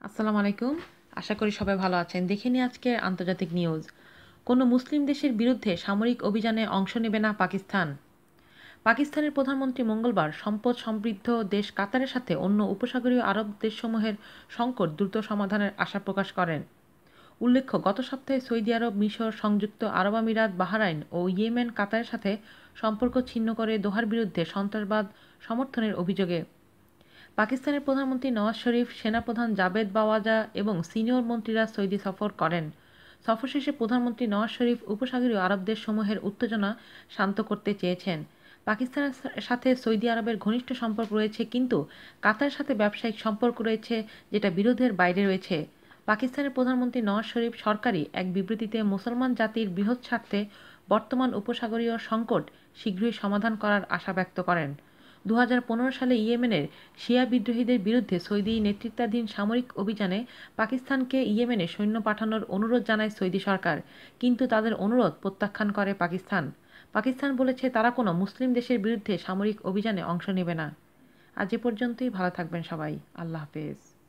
আসসালামু আলাইকুম। আশা করি সবাই ভালো আছেন। দেখে নিই আজকের আন্তর্জাতিক নিউজ। কোনো মুসলিম দেশের বিরুদ্ধে সামরিক অভিযানে অংশ নেবে না পাকিস্তান? পাকিস্তানের প্রধানমন্ত্রী মঙ্গলবার সম্পদ সমৃদ্ধ দেশ কাতারের সাথে অন্য উপসাগরীয় আরব দেশসমূহের সংকট দ্রুত সমাধানের আশা প্রকাশ করেন। উল্লেখ্য, গত সপ্তাহে সৌদি আরব, মিশর, সংযুক্ত আরব আমিরাত, বাহরাইন ও ইয়েমেন, কাতারের সাথে সম্পর্ক ছিন্ন করে দোহার বিরুদ্ধে সন্ত্রাসবাদ সমর্থনের অভিযোগে পাকিস্তানের প্রধানমন্ত্রী নওয়াজ শরীফ, সেনাপ্রধান জাবেদ বাওয়াজা এবং সিনিয়র মন্ত্রীরা সৌদি সফর করেন। সফর শেষে প্রধানমন্ত্রী নওয়াজ শরীফ উপসাগরীয় আরব দেশসমূহের উত্তেজনা শান্ত করতে চেয়েছেন। পাকিস্তানের সাথে সৌদি আরবের ঘনিষ্ঠ সম্পর্ক রয়েছে, কিন্তু কাতারের সাথে ব্যবসায়িক সম্পর্ক রয়েছে, যেটা বিরোধের বাইরে রয়েছে। পাকিস্তানের প্রধানমন্ত্রী নওয়াজ শরীফ সরকারি এক বিবৃতিতে মুসলমান জাতির বৃহৎ স্বার্থে বর্তমান উপসাগরীয় সংকট শীঘ্রই সমাধান করার আশা ব্যক্ত করেন। দু হাজার পনেরো সালে ইয়েমেনের শিয়া বিদ্রোহীদের বিরুদ্ধে সৌদি নেতৃত্বাধীন সামরিক অভিযানে পাকিস্তানকে ইয়েমেনে সৈন্য পাঠানোর অনুরোধ জানায় সৌদি সরকার, কিন্তু তাদের অনুরোধ প্রত্যাখ্যান করে পাকিস্তান। পাকিস্তান বলেছে তারা কোনো মুসলিম দেশের বিরুদ্ধে সামরিক অভিযানে অংশ নেবে না। আজ এ পর্যন্তই, ভালো থাকবেন সবাই। আল্লাহ হাফেজ।